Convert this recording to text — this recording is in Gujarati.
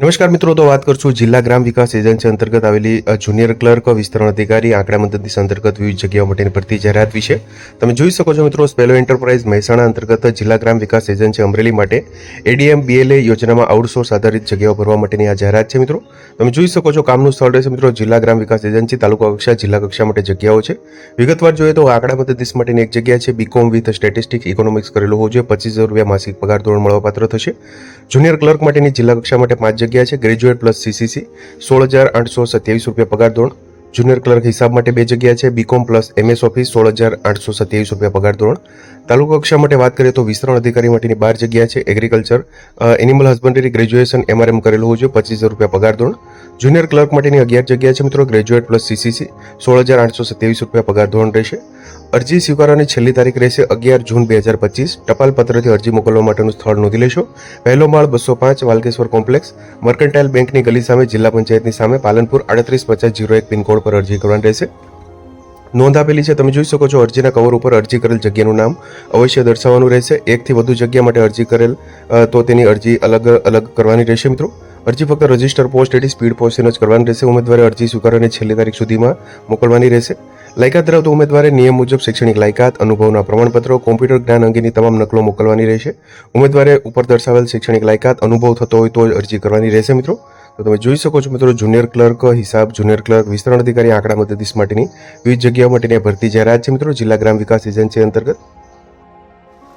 નમસ્કાર મિત્રો, તો વાત કરશું જિલ્લા ગ્રામ વિકાસ એજન્સી અંતર્ગત આવેલી જુનિયર ક્લર્ક વિસ્તરણ અધિકારી, આંકડા મદદનીશ અંતર્ગત વિવિધ જગ્યાઓ માટેની ભરતી જાહેરાત વિશે. તમે જોઈ શકો છો મિત્રો, સ્પેલો એન્ટરપ્રાઇઝ મહેસાણા અંતર્ગત જિલ્લા ગ્રામ વિકાસ એજન્સી અમરેલી માટે એડીએમ બીએલએ યોજનામાં આઉટસોર્સ આધારિત જગ્યાઓ ભરવા માટેની આ જાહેરાત છે મિત્રો. તમે જોઈ શકો છો કામનું સ્થળ રહેશે મિત્રો જિલ્લા ગ્રામ વિકાસ એજન્સી, તાલુકા કક્ષા, જિલ્લા કક્ષા માટે જગ્યાઓ છે. વિગતવાર જોઈએ તો આંકડા મદદનીશ માટેની એક જગ્યા છે બીકોમ વિથ સ્ટેટિસ્ટિક ઇકોનોમિક્સ કરેલું હોવું જોઈએ. પચીસ રૂપિયા માસિક પગાર ધોરણ મળવાપાત્ર થશે. જુનિયર ક્લર્ક માટેની જિલ્લા કક્ષા માટે પાંચ જગ્યા છે ગ્રેજ્યુએટ પ્લસ સીસીસી, સોળ હજાર આઠસો સત્યાવીસ રૂપિયા પગાર ધોરણ. જુનિયર ક્લર્ક હિસાબ માટે બે જગ્યા છે બીકોમ પ્લસ એમએસ ઓફિસ સોળ હજાર આઠસો સત્યાવીસ રૂપિયા પગાર ધોરણ. તાલુકા કક્ષા માટે વાત કરીએ તો વિસ્તરણ અધિકારી માટેની બાર જગ્યા છે agriculture animal husbandry graduation MRM કરેલું હોવું જોઈએ પચીસ રૂપિયા પગાર ધોરણ. જુનિયર ક્લર્ક માટેની અગિયાર જગ્યા છે મિત્રો, ગ્રેજ્યુએટ પ્લસ સીસીસી, સોળ હજાર આઠસો સત્યાવીસ રૂપિયા પગાર ધોરણ રહેશે. અરજી સ્વીકારવાની છેલ્લી તારીખ રહેશે અગિયાર જૂન બે હજાર પચીસ. ટપાલ પત્રથી અરજી મોકલવા માટેનું સ્થળ નોંધી લેશો. પહેલો માળ બસો પાંચ વાલકેશ્વર કોમ્પ્લેક્સ. મર્કન્ટાઇલ બેંકની ગલી સામે જિલ્લા પંચાયતની સામે પાલનપુર આડત્રીસ પચાસ જીરો એક પિનકોડ પર અરજી કરવાની રહેશે. નોંધ આપેલી છે, તમે જોઈ શકો છો અરજીના કવર ઉપર અરજી કરેલ જગ્યાનું નામ અવશ્ય દર્શાવવાનું રહેશે. એકથી વધુ જગ્યા માટે અરજી કરેલ તો તેની અરજી અલગ અલગ કરવાની રહેશે મિત્રો. અરજી ફક્ત રજિસ્ટર પોસ્ટ એટી સ્પીડ પોસ્ટથી જ કરવાની રહેશે. ઉમેદવારે અરજી સ્વીકારવાની છેલ્લી તારીખ સુધીમાં મોકલવાની રહેશે. લાયકાત ધરાવતો ઉમેદવારે નિયમ મુજબ શૈક્ષણિક લાયકાત, અનુભવના પ્રમાણપત્રો, કોમ્પ્યુટર જ્ઞાન અંગેની તમામ નકલો મોકલવાની રહેશે. ઉમેદવારે ઉપર દર્શાવેલ શૈક્ષણિક લાયકાત, અનુભવ થતો હોય તો જ અરજી કરવાની રહેશે મિત્રો. તો તમે જોઈ શકો છો મિત્રો, જુનિયર ક્લર્ક હિસાબ, જુનિયર ક્લર્ક વિસ્તરણ અધિકારી આંકડા મદદીશ માટેની વિવિધ જગ્યાઓ માટેની ભરતી જાહેરાત છે મિત્રો. જિલ્લા ગ્રામ વિકાસ એજન્સી અંતર્ગત